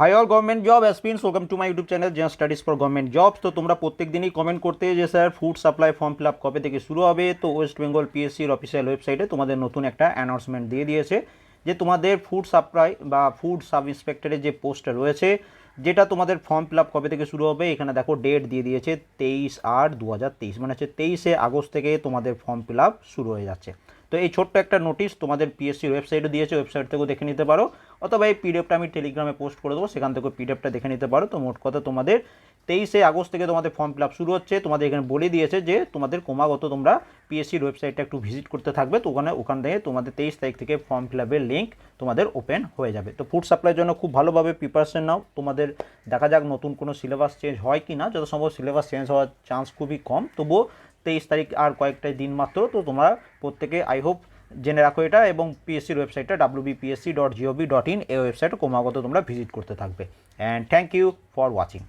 Hi all government job aspirants welcome to my YouTube channel Zen studies for government job তো তোমরা প্রত্যেক দিনই comment করতে যে sir food supply form fill up কবে থেকে শুরু হবে? তো ওয়েস্ট বেঙ্গল পিএসসির অফিসিয়াল ওয়েবসাইটে তোমাদের নতুন একটা অ্যানাউন্সমেন্ট দিয়ে দিয়েছে যে, তোমাদের ফুড সাপ্লাই বা ফুড সাব ইন্সপেক্টরের যে পোস্টটা রয়েছে, যেটা তোমাদের ফর্ম ফিল আপ কবে থেকে শুরু হবে, এখানে দেখো ডেট দিয়ে দিয়েছে তেইশ আট দু হাজার তেইশ। মানে হচ্ছে তেইশে আগস্ট থেকে তোমাদের ফর্ম ফিল আপ শুরু হয়ে যাচ্ছে। তো এই ছোট্ট একটা নোটিশ তোমাদের পিএসসির ওয়েবসাইটে দিয়েছে ওয়েবসাইট থেকেও দেখে নিতে পারো। অথবা এই পিডিএফটা আমি টেলিগ্রামে পোস্ট করে দেবো, সেখান থেকে পিডিএফটা দেখে নিতে পারো। তো মোট কথা তোমাদের তেইশে আগস্ট থেকে তোমাদের ফর্ম ফিল আপ শুরু হচ্ছে। তোমাদের এখানে বলে দিয়েছে যে তোমাদের ক্রমাগত তোমরা পিএসসির ওয়েবসাইটটা একটু ভিজিট করতে থাকবে। তো ওখানে, ওখান থেকে তোমাদের তেইশ তারিখ থেকে ফর্ম ফিল আপের লিঙ্ক তোমাদের ওপেন হয়ে যাবে। তো ফুড সাপ্লাইয়ের জন্য খুব ভালোভাবে প্রিপারেশন নাও। তোমাদের দেখা যাক নতুন কোনো সিলেবাস চেঞ্জ হয় কি না যত সম্ভব সিলেবাস চেঞ্জ হওয়ার চান্স খুবই কম। তবুও তেইশ তারিখ আর কয়েকটা দিন মাত্র। তো তোমরা প্রত্যেকে আই হোপ জেনে রাখো এটা এবং পিএসসির ওয়েবসাইটটা W BPSC dot gov dot in এই ওয়েবসাইটে ক্রমাগত তোমরা ভিজিট করতে থাকবে। And thank you for watching